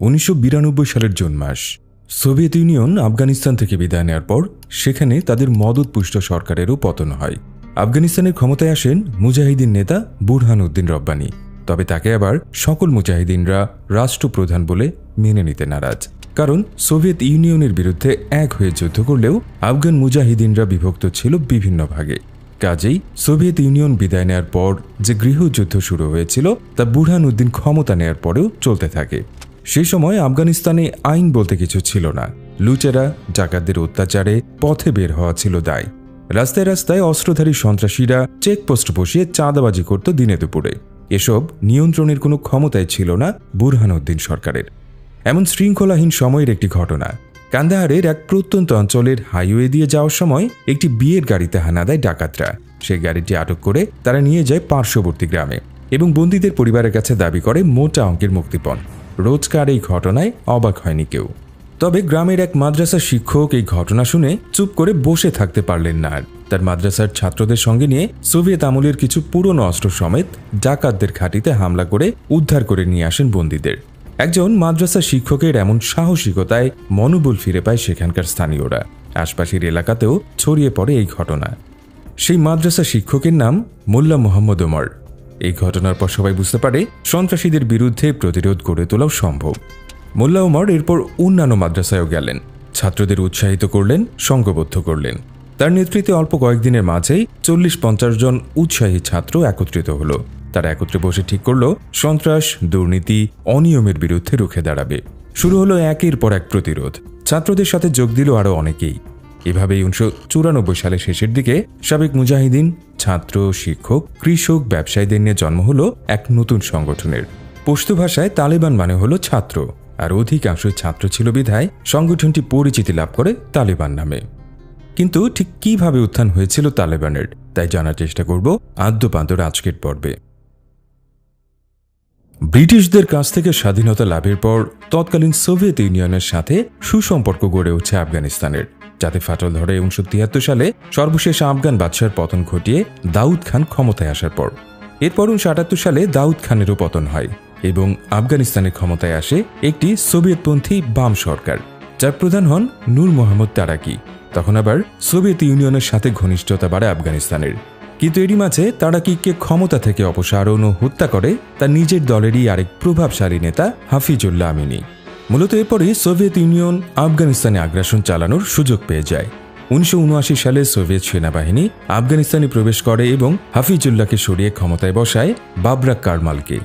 উনিশশো বিরানব্বই সালের জুন মাস। সোভিয়েত ইউনিয়ন আফগানিস্তান থেকে বিদায় নেওয়ার পর সেখানে তাদের মদতপুষ্ট সরকারেরও পতন হয়। আফগানিস্তানের ক্ষমতায় আসেন মুজাহিদিন নেতা বুরহান উদ্দিন রব্বানি। তবে তাকে আবার সকল মুজাহিদিনরা রাষ্ট্রপ্রধান বলে মেনে নিতে নারাজ। কারণ সোভিয়েত ইউনিয়নের বিরুদ্ধে এক হয়ে যুদ্ধ করলেও আফগান মুজাহিদিনরা বিভক্ত ছিল বিভিন্ন ভাগে। কাজেই সোভিয়েত ইউনিয়ন বিদায় নেওয়ার পর যে গৃহযুদ্ধ শুরু হয়েছিল, তা বুরহান উদ্দিন ক্ষমতা নেয়ার পরেও চলতে থাকে। সেই সময় আফগানিস্তানে আইন বলতে কিছু ছিল না। লুচেরা ডাকাতদের অত্যাচারে পথে বের হওয়া ছিল দায়। রাস্তায় রাস্তায় অস্ত্রধারী সন্ত্রাসীরা চেকপোস্ট বসিয়ে চাঁদাবাজি করত দিনে দুপুরে। এসব নিয়ন্ত্রণের কোনো ক্ষমতায় ছিল না বুরহানুদ্দিন সরকারের। এমন শৃঙ্খলাহীন সময়ের একটি ঘটনা। কান্দাহারের এক প্রত্যন্ত অঞ্চলের হাইওয়ে দিয়ে যাওয়ার সময় একটি বিয়ের গাড়িতে হানা দেয় ডাকাতরা। সেই গাড়িটি আটক করে তারা নিয়ে যায় পার্শ্ববর্তী গ্রামে এবং বন্দীদের পরিবারের কাছে দাবি করে মোটা অঙ্কের মুক্তিপণ। রোজকার এই ঘটনায় অবাক হয়নি কেউ। তবে গ্রামের এক মাদ্রাসা শিক্ষক এই ঘটনা শুনে চুপ করে বসে থাকতে পারলেন না আর। তার মাদ্রাসার ছাত্রদের সঙ্গে নিয়ে সোভিয়েত আমলের কিছু পুরনো অস্ত্র সমেত ডাকাতদের ঘাঁটিতে হামলা করে উদ্ধার করে নিয়ে আসেন বন্দীদের। একজন মাদ্রাসা শিক্ষকের এমন সাহসিকতায় মনোবল ফিরে পায় সেখানকার স্থানীয়রা। আশপাশের এলাকাতেও ছড়িয়ে পড়ে এই ঘটনা। সেই মাদ্রাসা শিক্ষকের নাম মোল্লা মোহাম্মদ ওমর। এই ঘটনার পর সবাই বুঝতে পারে সন্ত্রাসীদের বিরুদ্ধে প্রতিরোধ গড়ে তোলাও সম্ভব। মোল্লা ওমর এরপর অন্যান্য মাদ্রাসায়ও গেলেন। ছাত্রদের উৎসাহিত করলেন সংঘবদ্ধ করলেন। তার নেতৃত্বে অল্প কয়েকদিনের মাঝেই চল্লিশ পঞ্চাশ জন উৎসাহী ছাত্র একত্রিত হলো। তারা একত্রে বসে ঠিক করল, সন্ত্রাস, দুর্নীতি, অনিয়মের বিরুদ্ধে রুখে দাঁড়াবে। শুরু হলো একের পর এক প্রতিরোধ। ছাত্রদের সাথে যোগ দিল আরও অনেকেই। এভাবেই উনিশশো চুরানব্বই সালের শেষের দিকে সাবেক মুজাহিদিন, ছাত্র, শিক্ষক, কৃষক, ব্যবসায়ীদের নিয়ে জন্ম হলো এক নতুন সংগঠনের। পশতু ভাষায় তালেবান মানে হলো ছাত্র, আর অধিকাংশ ছাত্র ছিল বিধায় সংগঠনটি পরিচিতি লাভ করে তালেবান নামে। কিন্তু ঠিক কীভাবে উত্থান হয়েছিল তালেবানের, তাই জানার চেষ্টা করব আদ্যপান্তর আজকের পর্বে। ব্রিটিশদের কাছ থেকে স্বাধীনতা লাভের পর তৎকালীন সোভিয়েত ইউনিয়নের সাথে সুসম্পর্ক গড়ে উঠছে আফগানিস্তানের। যাতে ফাটল ধরে উনিশশো তিয়াত্তর সালে সর্বশেষ আফগান বাদশার পতন ঘটিয়ে দাউদ খান ক্ষমতায় আসার পর। এরপর উনিশশো আটাত্তর সালে দাউদ খানেরও পতন হয় এবং আফগানিস্তানের ক্ষমতায় আসে একটি সোভিয়েতপন্থী বাম সরকার, যার প্রধান হন নূর মোহাম্মদ তারাকি। তখন আবার সোভিয়েত ইউনিয়নের সাথে ঘনিষ্ঠতা বাড়ে আফগানিস্তানের। কিন্তু এরই মাঝে তারাকিকে ক্ষমতা থেকে অপসারণ ও হত্যা করে তার নিজের দলেরই আরেক প্রভাবশালী নেতা হাফিজুল্লাহ আমিনী। মূলত এরপরই সোভিয়েত ইউনিয়ন আফগানিস্তানে আগ্রাসন চালানোর সুযোগ পেয়ে যায়। উনিশশো উনআশি সালে সোভিয়েত সেনাবাহিনী আফগানিস্তানে প্রবেশ করে এবং হাফিজুল্লাহকে সরিয়ে ক্ষমতায় বসায় বাবরা কারমালকে।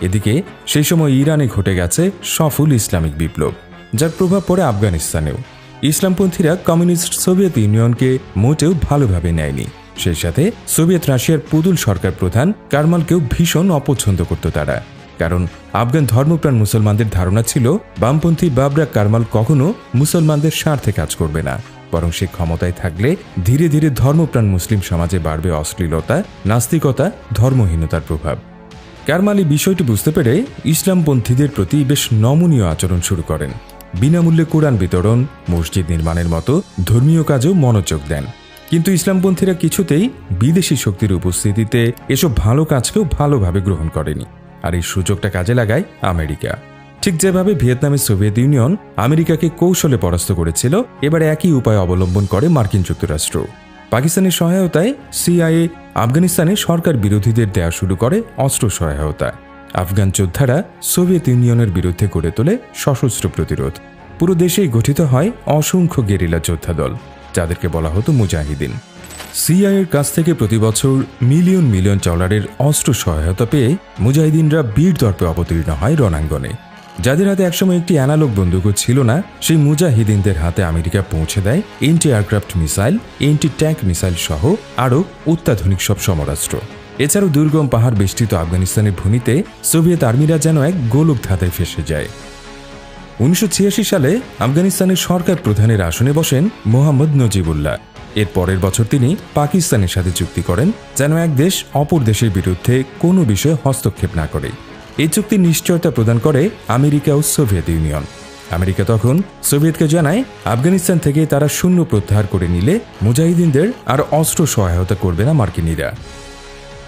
এদিকে সেই সময় ইরানে ঘটে গেছে সফল ইসলামিক বিপ্লব, যার প্রভাব পড়ে আফগানিস্তানেও। ইসলামপন্থীরা কমিউনিস্ট সোভিয়েত ইউনিয়নকে মোটেও ভালোভাবে নেয়নি। সেই সাথে সোভিয়েত রাশিয়ার পুতুল সরকার প্রধান কারমালকেও ভীষণ অপছন্দ করত তারা। কারণ আফগান ধর্মপ্রাণ মুসলমানদের ধারণা ছিল, বামপন্থী বাবরা কারমাল কখনো মুসলমানদের স্বার্থে কাজ করবে না। বরং সে ক্ষমতায় থাকলে ধীরে ধীরে ধর্মপ্রাণ মুসলিম সমাজে বাড়বে অশ্লীলতা, নাস্তিকতা, ধর্মহীনতার প্রভাব। কারমালি বিষয়টি বুঝতে পেরে ইসলামপন্থীদের প্রতি বেশ নমনীয় আচরণ শুরু করেন। বিনামূল্যে কোরআন বিতরণ, মসজিদ নির্মাণের মতো ধর্মীয় কাজেও মনোযোগ দেন। কিন্তু ইসলামপন্থীরা কিছুতেই বিদেশি শক্তির উপস্থিতিতে এসব ভালো কাজকেও ভালোভাবে গ্রহণ করেনি। আর এই সুযোগটা কাজে লাগায় আমেরিকা। ঠিক যেভাবে ভিয়েতনামের সোভিয়েত ইউনিয়ন আমেরিকাকে কৌশলে পরাস্ত করেছিল, এবার একই উপায় অবলম্বন করে মার্কিন যুক্তরাষ্ট্র। পাকিস্তানের সহায়তায় সিআইএ আফগানিস্তানে সরকার বিরোধীদের দেয়া শুরু করে অস্ত্র সহায়তা। আফগান যোদ্ধারা সোভিয়েত ইউনিয়নের বিরুদ্ধে গড়ে তোলে সশস্ত্র প্রতিরোধ। পুরো দেশেই গঠিত হয় অসংখ্য গেরিলা যোদ্ধা দল যাদেরকে বলা হতো মুজাহিদিন। সিআইয়ের কাছ থেকে প্রতি বছর মিলিয়ন মিলিয়ন ডলারের অস্ত্র সহায়তা পেয়ে মুজাহিদিনরা বীর দর্পে অবতীর্ণ হয় রণাঙ্গনে। যাদের হাতে একসময় একটি অ্যানালগ বন্দুকও ছিল না, সেই মুজাহিদিনদের হাতে আমেরিকা পৌঁছে দেয় anti aircraft missile anti tank missile সহ আরও অত্যাধুনিক সব সমরাস্ত্র। এছাড়াও দুর্গম পাহাড় বেষ্টিত আফগানিস্তানের ভূমিতে সোভিয়েত আর্মিরা যেন এক গোলক ধাঁধায় ফেসে যায়। উনিশশো ছিয়াশি সালে আফগানিস্তানের সরকার প্রধানের আসনে বসেন মোহাম্মদ নজিবুল্লাহ। এর পরের বছর তিনি পাকিস্তানের সাথে চুক্তি করেন, যেন এক দেশ অপর দেশের বিরুদ্ধে কোনো বিষয়ে হস্তক্ষেপ না করে। এই চুক্তির নিশ্চয়তা প্রদান করে আমেরিকা ও সোভিয়েত ইউনিয়ন। আমেরিকা তখন সোভিয়েতকে জানায়, আফগানিস্তান থেকে তারা শূন্য প্রত্যাহার করে নিলে মুজাহিদিনদের আর অস্ত্র সহায়তা করবে না মার্কিনীরা।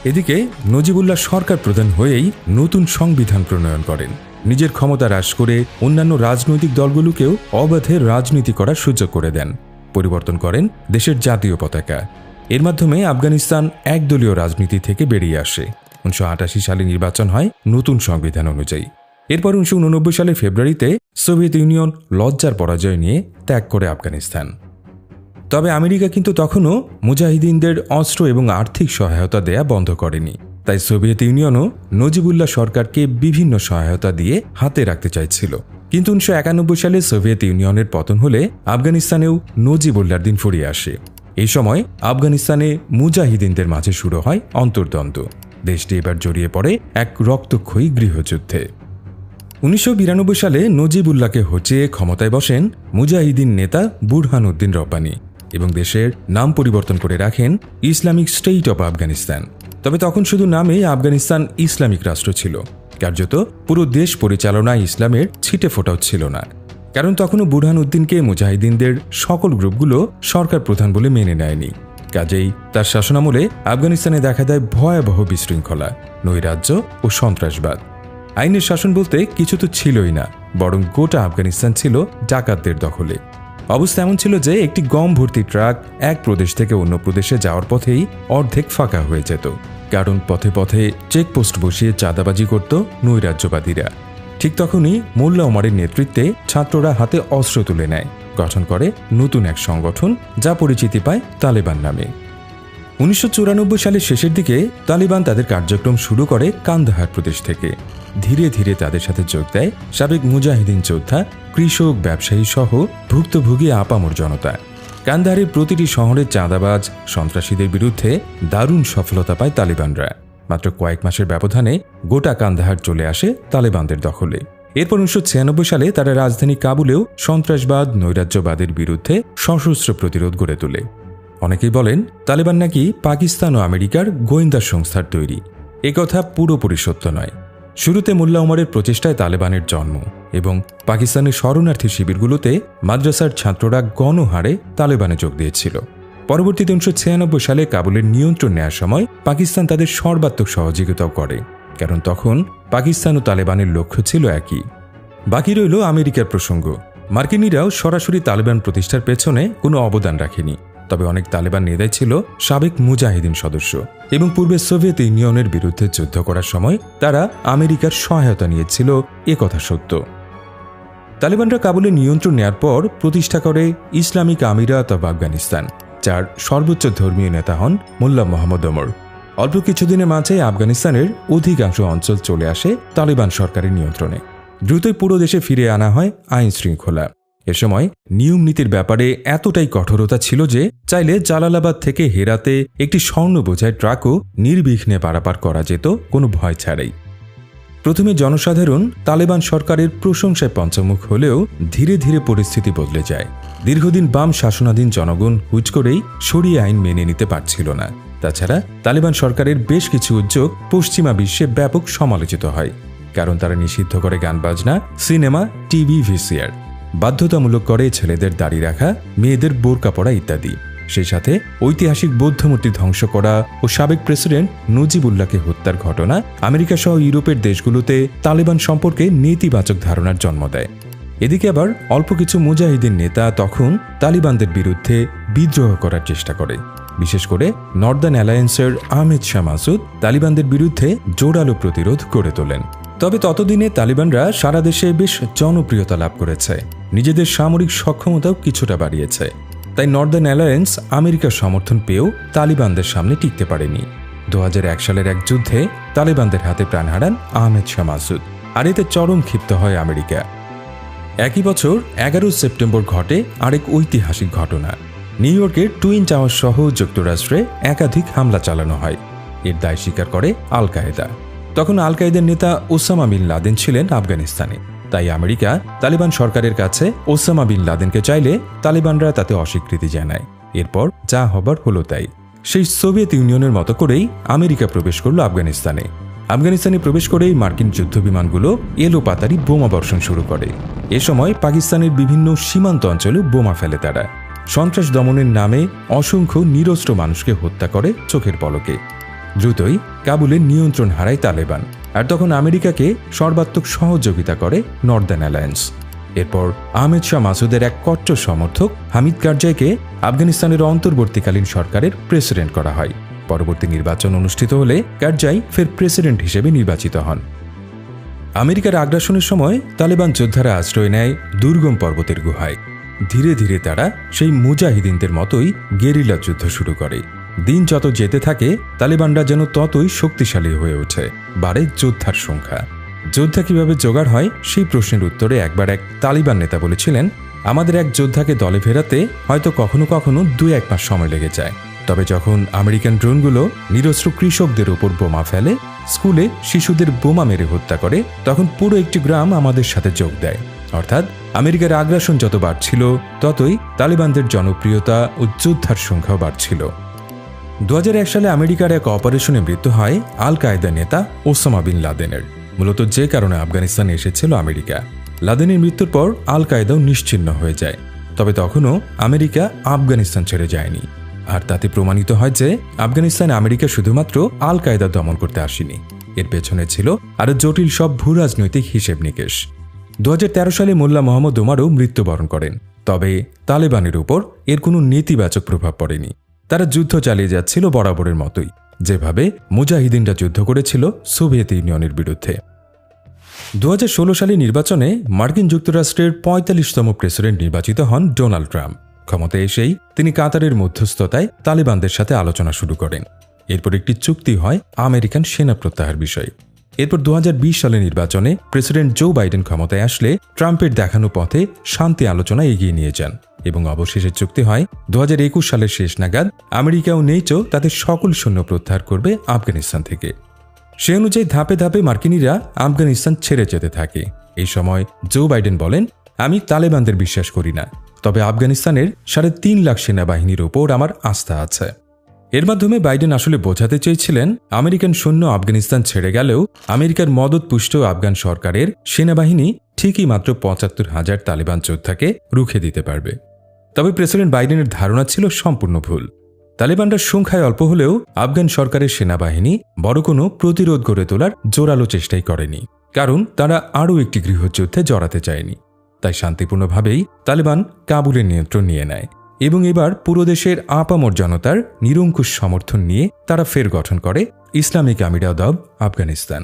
এদিকে নজিবুল্লাহ সরকার প্রধান হয়েই নতুন সংবিধান প্রণয়ন করেন। নিজের ক্ষমতা হ্রাস করে অন্যান্য রাজনৈতিক দলগুলোকেও অবাধে রাজনীতি করার সুযোগ করে দেন। পরিবর্তন করেন দেশের জাতীয় পতাকা। এর মাধ্যমে আফগানিস্তান একদলীয় রাজনীতি থেকে বেরিয়ে আসে। উনিশশো আটাশি সালে নির্বাচন হয় নতুন সংবিধান অনুযায়ী। এরপর উনিশশো উননব্বই সালে ফেব্রুয়ারিতে সোভিয়েত ইউনিয়ন লজ্জার পরাজয় নিয়ে ত্যাগ করে আফগানিস্তান। তবে আমেরিকা কিন্তু তখনও মুজাহিদিনদের অস্ত্র এবং আর্থিক সহায়তা দেয়া বন্ধ করেনি। তাই সোভিয়েত ইউনিয়নও নজিবুল্লাহ সরকারকে বিভিন্ন সহায়তা দিয়ে হাতে রাখতে চাইছিল। কিন্তু উনিশশো একানব্বই সালে সোভিয়েত ইউনিয়নের পতন হলে আফগানিস্তানেও নজিবুল্লার দিন ফুরিয়ে আসে। এই সময় আফগানিস্তানে মুজাহিদিনদের মাঝে শুরু হয় অন্তর্দ্বন্দ্ব। দেশটি এবার জড়িয়ে পড়ে এক রক্তক্ষয়ী গৃহযুদ্ধে। উনিশশো বিরানব্বই সালে নজিবুল্লাহকে হচিয়ে ক্ষমতায় বসেন মুজাহিদিন নেতা বুরহান উদ্দিন রব্বানি এবং দেশের নাম পরিবর্তন করে রাখেন ইসলামিক স্টেট অব আফগানিস্তান। তবে তখন শুধু নামে আফগানিস্তান ইসলামিক রাষ্ট্র ছিল। কার্যত পুরো দেশ পরিচালনা ইসলামের ছিটে ফোটাও ছিল না। কারণ তখনও বুরহান উদ্দিনকে মুজাহিদিনদের সকল গ্রুপগুলো সরকার প্রধান বলে মেনে নেয়নি। কাজেই তার শাসনামলে আফগানিস্তানে দেখা দেয় ভয়াবহ বিশৃঙ্খলা, নৈরাজ্য ও সন্ত্রাসবাদ। আইনের শাসন বলতে কিছু তো ছিলই না, বরং গোটা আফগানিস্তান ছিল ডাকাতদের দখলে। অবস্থা এমন ছিল যে একটি গম ভর্তি ট্রাক এক প্রদেশ থেকে অন্য প্রদেশে যাওয়ার পথেই অর্ধেক ফাঁকা হয়ে যেত। কারণ পথে পথে চেকপোস্ট বসিয়ে চাঁদাবাজি করত নৈরাজ্যবাদীরা। ঠিক তখনই মোল্লা ওমারের নেতৃত্বে ছাত্ররা হাতে অস্ত্র তুলে নেয়। গঠন করে নতুন এক সংগঠন যা পরিচিতি পায় তালেবান নামে। উনিশশো চুরানব্বই সালের শেষের দিকে তালিবান তাদের কার্যক্রম শুরু করে কান্দাহার প্রদেশ থেকে। ধীরে ধীরে তাদের সাথে যোগ দেয় সাবেক মুজাহিদিন যোদ্ধা, কৃষক, ব্যবসায়ী সহ ভুক্তভোগী আপামর জনতা। কান্দাহারের প্রতিটি শহরের চাঁদাবাজ, সন্ত্রাসীদের বিরুদ্ধে দারুণ সফলতা পায় তালিবানরা। মাত্র কয়েক মাসের ব্যবধানে গোটা কান্দাহার চলে আসে তালেবানদের দখলে। এরপর উনিশশো ছিয়ানব্বই সালে তারা রাজধানী কাবুলেও সন্ত্রাসবাদ, নৈরাজ্যবাদের বিরুদ্ধে সশস্ত্র প্রতিরোধ গড়ে তোলে। অনেকেই বলেন, তালেবান নাকি পাকিস্তান ও আমেরিকার গোয়েন্দা সংস্থার তৈরি। কথা পুরোপুরি সত্য নয়। শুরুতে মোল্লা উমরের প্রচেষ্টায় তালেবানের জন্ম এবং পাকিস্তানের শরণার্থী শিবিরগুলোতে মাদ্রাসার ছাত্ররা গণহারে তালেবানে যোগ দিয়েছিল। পরবর্তীতে উনিশশো ছিয়ানব্বই সালে কাবুলের নিয়ন্ত্রণ নেওয়ার সময় পাকিস্তান তাদের সর্বাত্মক সহযোগিতাও করে, কারণ তখন পাকিস্তান ও তালেবানের লক্ষ্য ছিল একই। বাকি রইল আমেরিকার প্রসঙ্গ। মার্কিনীরাও সরাসরি তালেবান প্রতিষ্ঠার পেছনে কোনো অবদান রাখেনি। তবে অনেক তালেবান নেতাই ছিল সাবেক মুজাহিদিন সদস্য এবং পূর্বে সোভিয়েত ইউনিয়নের বিরুদ্ধে যুদ্ধ করার সময় তারা আমেরিকার সহায়তা নিয়েছিল, এ কথা সত্য। তালেবানরা কাবুলে নিয়ন্ত্রণ নেয়ার পর প্রতিষ্ঠা করে ইসলামিক আমিরাত অব আফগানিস্তান, যার সর্বোচ্চ ধর্মীয় নেতা হন মোল্লা মোহাম্মদ ওমর। অল্প কিছুদিনের মাঝে আফগানিস্তানের অধিকাংশ অঞ্চল চলে আসে তালেবান সরকারের নিয়ন্ত্রণে। দ্রুতই পুরো দেশে ফিরে আনা হয় আইন শৃঙ্খলা এ সময় নিয়ম নীতির ব্যাপারে এতটাই কঠোরতা ছিল যে চাইলে জালালাবাদ থেকে হেরাতে একটি স্বর্ণ বোঝায় ট্রাকও নির্বিঘ্নে পারাপার করা যেত, কোনো ভয় ছাড়াই। প্রথমে জনসাধারণ তালেবান সরকারের প্রশংসায় পঞ্চমুখ হলেও ধীরে ধীরে পরিস্থিতি বদলে যায়। দীর্ঘদিন বাম শাসনাধীন জনগণ হুজ করেই সরিয়ে আইন মেনে নিতে পারছিল না। তাছাড়া তালেবান সরকারের বেশ কিছু উদ্যোগ পশ্চিমা বিশ্বে ব্যাপক সমালোচিত হয়, কারণ তারা নিষিদ্ধ করে গান বাজনা সিনেমা, টিভি, ভিসিআর। বাধ্যতামূলক করে ছেলেদের দাড়ি রাখা, মেয়েদের বোরকা পড়া ইত্যাদি। সেই সাথে ঐতিহাসিক বৌদ্ধমূর্তি ধ্বংস করা ও সাবেক প্রেসিডেন্ট নজিবুল্লাহকে হত্যার ঘটনা আমেরিকা সহ ইউরোপের দেশগুলোতে তালেবান সম্পর্কে নেতিবাচক ধারণার জন্ম দেয়। এদিকে আবার অল্প কিছু মুজাহিদিন নেতা তখন তালিবানদের বিরুদ্ধে বিদ্রোহ করার চেষ্টা করে। বিশেষ করে নর্দার্ন অ্যালায়েন্সের আহমেদ শাহ মাসুদ তালিবানদের বিরুদ্ধে জোরালো প্রতিরোধ গড়ে তোলেন। তবে ততদিনে তালিবানরা সারা দেশে বেশ জনপ্রিয়তা লাভ করেছে। নিজেদের সামরিক সক্ষমতাও কিছুটা বাড়িয়েছে। তাই নর্দার্ন অ্যালায়েন্স আমেরিকার সমর্থন পেয়েও তালিবানদের সামনে টিকতে পারেনি। দু হাজার এক সালের এক যুদ্ধে তালিবানদের হাতে প্রাণ হারান আহমেদ শাহ মাসুদ, আর এতে চরম ক্ষিপ্ত হয় আমেরিকা। একই বছর এগারো সেপ্টেম্বর ঘটে আরেক ঐতিহাসিক ঘটনা। নিউ ইয়র্কের টুইন টাওয়ার সহ যুক্তরাষ্ট্রে একাধিক হামলা চালানো হয়। এর দায় স্বীকার করে আল কায়েদা তখন আল কায়েদের নেতা ওসামা বিন লাদেন ছিলেন আফগানিস্তানে। তাই আমেরিকা তালিবান সরকারের কাছে ওসামা বিন লাদেনকে চাইলে তালিবানরা তাতে অস্বীকৃতি জানায়। এরপর যা হবার হলো তাই। সেই সোভিয়েত ইউনিয়নের মতো করেই আমেরিকা প্রবেশ করল আফগানিস্তানে। আফগানিস্তানে প্রবেশ করেই মার্কিন যুদ্ধবিমানগুলো এলো পাতারি বোমা বর্ষণ শুরু করে। এ সময় পাকিস্তানের বিভিন্ন সীমান্ত অঞ্চলে বোমা ফেলে তারা। সন্ত্রাস দমনের নামে অসংখ্য নিরস্ত্র মানুষকে হত্যা করে চোখের পলকে। দ্রুতই কাবুলের নিয়ন্ত্রণ হারায় তালেবান, আর তখন আমেরিকাকে সর্বাত্মক সহযোগিতা করে নর্দার্ন অ্যালায়েন্স। এরপর আহমেদ শাহ মাসুদের এক কট্টর সমর্থক হামিদ কারজাইকে আফগানিস্তানের অন্তর্বর্তীকালীন সরকারের প্রেসিডেন্ট করা হয়। পরবর্তী নির্বাচন অনুষ্ঠিত হলে কারজাই ফের প্রেসিডেন্ট হিসেবে নির্বাচিত হন। আমেরিকার আগ্রাসনের সময় তালেবান যোদ্ধারা আশ্রয় নেয় দুর্গম পর্বতের গুহায়। ধীরে ধীরে তারা সেই মুজাহিদিনদের মতোই গেরিলা যুদ্ধ শুরু করে। দিন যত যেতে থাকে, তালেবানরা যেন ততই শক্তিশালী হয়ে ওঠে। বাড়ে যোদ্ধার সংখ্যা। যোদ্ধা কীভাবে জোগাড় হয়, সেই প্রশ্নের উত্তরে একবার এক তালিবান নেতা বলেছিলেন, আমাদের এক যোদ্ধাকে দলে ফেরাতে হয়তো কখনো কখনো দুই এক মাস সময় লেগে যায়। তবে যখন আমেরিকান ড্রোনগুলো নিরস্ত্র কৃষকদের ওপর বোমা ফেলে, স্কুলে শিশুদের বোমা মেরে হত্যা করে, তখন পুরো একটি গ্রাম আমাদের সাথে যোগ দেয়। অর্থাৎ আমেরিকার আগ্রাসন যত বাড়ছিল, ততই তালিবানদের জনপ্রিয়তা ও যোদ্ধার সংখ্যাও বাড়ছিল। দু হাজার এক সালে আমেরিকার এক অপারেশনে মৃত্যু হয় আল কায়দা নেতা ওসামা বিন লাদেনের। মূলত যে কারণে আফগানিস্তানে এসেছিল আমেরিকা। লাদেনের মৃত্যুর পর আল কায়দাও নিশ্চিহ্ন হয়ে যায়। তবে তখনও আমেরিকা আফগানিস্তান ছেড়ে যায়নি। আর তাতে প্রমাণিত হয় যে আফগানিস্তানে আমেরিকা শুধুমাত্র আল কায়দা দমন করতে আসেনি। এর পেছনে ছিল আরও জটিল সব ভূরাজনৈতিক হিসেব নিকেশ। দু হাজার তেরো সালে মোল্লা মোহাম্মদ ওমারও মৃত্যুবরণ করেন। তবে তালেবানের উপর এর কোনো নেতিবাচক প্রভাব পড়েনি। তারা যুদ্ধ চালিয়ে যাচ্ছিল বরাবরের মতোই, যেভাবে মুজাহিদিনরা যুদ্ধ করেছিল সোভিয়েত ইউনিয়নের বিরুদ্ধে। দু সালে নির্বাচনে মার্কিন যুক্তরাষ্ট্রের পঁয়তাল্লিশতম প্রেসিডেন্ট নির্বাচিত হন ডোনাল্ড ট্রাম্প। ক্ষমতায় এসেই তিনি কাতারের মধ্যস্থতায় তালেবানদের সাথে আলোচনা শুরু করেন। এরপর একটি চুক্তি হয় আমেরিকান সেনা প্রত্যাহার বিষয়ে। এরপর দু সালে নির্বাচনে প্রেসিডেন্ট জো বাইডেন ক্ষমতায় আসলে ট্রাম্পের দেখানো পথে শান্তি আলোচনা এগিয়ে নিয়ে যান এবং অবশেষে চুক্তি হয় দু হাজার একুশ সালের শেষ নাগাদ আমেরিকা ও নেইচো তাদের সকল সৈন্য প্রত্যাহার করবে আফগানিস্তান থেকে। সে অনুযায়ী ধাপে ধাপে মার্কিনীরা আফগানিস্তান ছেড়ে যেতে থাকে। এই সময় জো বাইডেন বলেন, আমি তালেবানদের বিশ্বাস করি না, তবে আফগানিস্তানের সাড়ে তিন লাখ সেনাবাহিনীর ওপর আমার আস্থা আছে। এর মাধ্যমে বাইডেন আসলে বোঝাতে চেয়েছিলেন, আমেরিকান সৈন্য আফগানিস্তান ছেড়ে গেলেও আমেরিকার মদতপুষ্ট আফগান সরকারের সেনাবাহিনী ঠিকই মাত্র পঁচাত্তর হাজার তালেবান যোদ্ধাকে রুখে দিতে পারবে। তবে প্রেসিডেন্ট বাইডেনের ধারণা ছিল সম্পূর্ণ ভুল। তালেবানরা সংখ্যায় অল্প হলেও আফগান সরকারের সেনাবাহিনী বড় কোনো প্রতিরোধ গড়ে তোলার জোরালো চেষ্টাই করেনি, কারণ তারা আরও একটি গৃহযুদ্ধে জড়াতে চায়নি। তাই শান্তিপূর্ণভাবেই তালেবান কাবুলের নিয়ন্ত্রণ নিয়ে নেয়। এবং এবার পুরো দেশের আপামর জনতার নিরঙ্কুশ সমর্থন নিয়ে তারা ফের গঠন করে ইসলামিক আমিরাদব আফগানিস্তান।